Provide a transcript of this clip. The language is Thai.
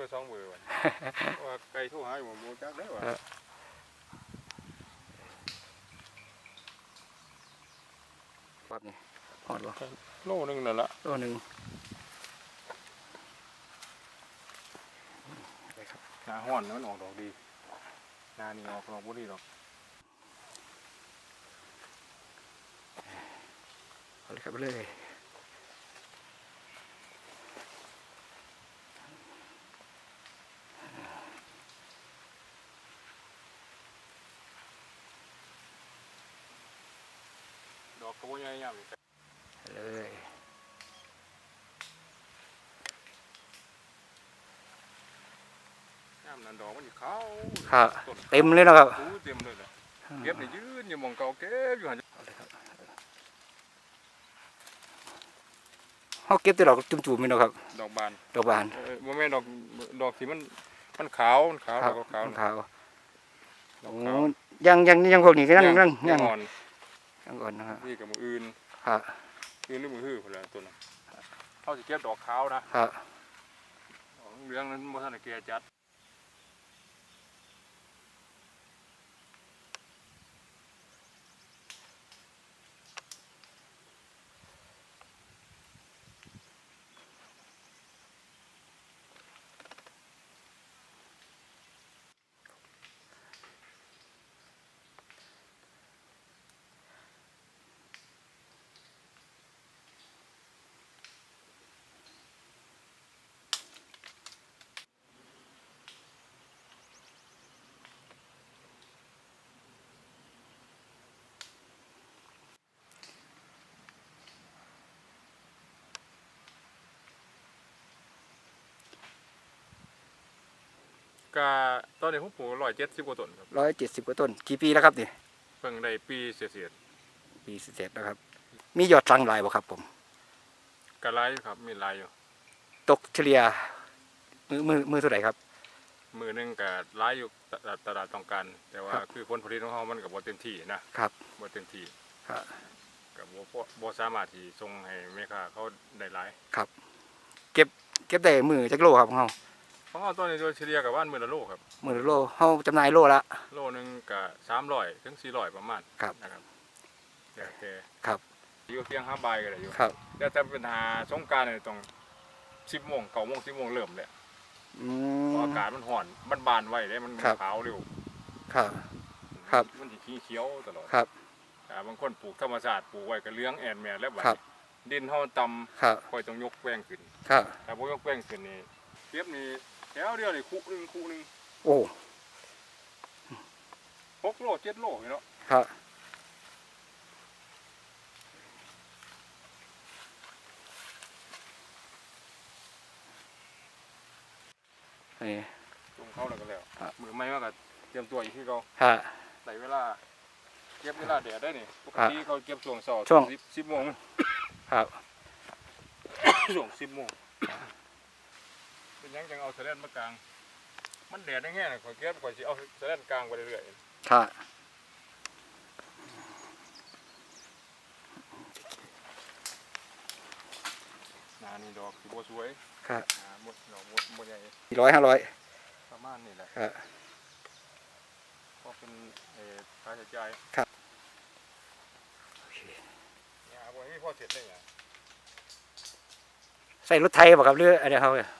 อร์สองเบอร์วันว่าไก่โทรหาอยู่บ่มูจักได้ว่าครับนี่หอดบ่โลนึงนั่นละตัวหนึ่งได้ครับหน้าห้อนมันออกดอกดีหน้านี่ออกดอกบ่ดีดอกเอาเลยครับเอาเลย อกก็บ่ใหญ่ยามนี่เอาเลยยามนั้นดอกมันสิขาวครับต้นเต็มเลยนะครับอู้เต็มเลยล่ะเก็บนี่ยืนอยู่หม่องเก่าเก็บอยู่หั่นเอาเลยครับเขาเก็บแต่ดอกจุ่มๆนี่เนาะครับ ดอกบาน ดอกบานเออบ่แม่นดอกดอกที่มันมันขาวมันขาวครัดอกขาวๆขาวดอกโอ้ขาวยังยังยังพวกนี้ก็ยังยังยัยังงอ่อน ยังก่อนนะครับนี่กับมืออื่นครับอื่นหรือมือหื้อพุ่นละตัวน่ะเขาสิเก็บดอกขาวนะครับดอกเหลืองนั้นบ่ทันได้แก่จัด ก็ตอนนี้ผมปลูก170กว่าต้นครับร้อยเจ็ดสิบกว่าต้น กี่ปีแล้วครับนี่เพิ่งได้ปีเศษปีเศษแล้วครับ มียอดรังหลายบ่ครับผม ๆก็หลายอยู่ครับมีหลายอยู่ตกเฉลี่ยมือมือมือเท่าไหร่ครับ มือหนึงก็หลายอยู่ตลาดตลาดต้องการ แต่ว่าครับ คือผลผลิตของเฮามันก็บ่เต็มที่นะครับบ่เต็มที่ครับก็บ่พอบ่สามารถที่ส่งให้แม่ค้าเขาได้หลาย เก็บได้มือจักโลครับของเฮา ของเฮาตอนนี้โดยเฉลี่ยก็บ้านมื้อละโลครับมือละโลเฮาจำหน่ายโลละ โลหนึงก็300ถึง400ประมาณครับนะครับแต่แต่ครับ อยู่เพียง5บายก็ได้อยู่ครับแต่ถ้าเป็นหาสงกรานต์นี่ต้อง10โมง9โมง10โมงเริ่มแล้วอืเพมราะอากาศมันร้อนมันบานไว้เด้มันครับ ขาวเร็วครับ ครับ มันสิขี้เขียวตลอดครับอ่าบางคนปลูกธรรมชาติปลูกไว้ก็เหลื้องแอนแมนแล้วบัดครับ ดินเฮาต่ำครับค่อยต้องยกแป้งขึ้น ครับถ้าบ่ยกแป้งขึ้นนี่เก็บนี่ แถวเดียวนี่คุหนึงคุหนึงโอ้6โล7โลนี่เนาะครับนี่ตรงเขาแล้วก็แล้วครับมือใหม่มาก็เตรียมตัวอีกคือเขาฮะใส่เวลาเก็บเวลาแดดได้นี่ปกครับติเขาเก็บช่วงเช้าช่วง10 10โมงครับช่วง10โมง เป็นหยังจังเอาแสลนมากลาง มันแดดได้แง่น่ะข่อยเก็บข่อยสิเอาแสลนกลางไปเรื่อยๆครับหนานี่ดอกสีบัวสวยครับหนาหมดดอกบัวบัวใหญ่ร้อยห้าร้อยประมาณนี่แหละครับก็เป็นเอ่อค่าใช้จ่ายโอเคเนี่ยบัวนี้พอเสร็จเลยเนี่ยใส่รถไทยบ่ครับหรืออะไรเขาเนี่ย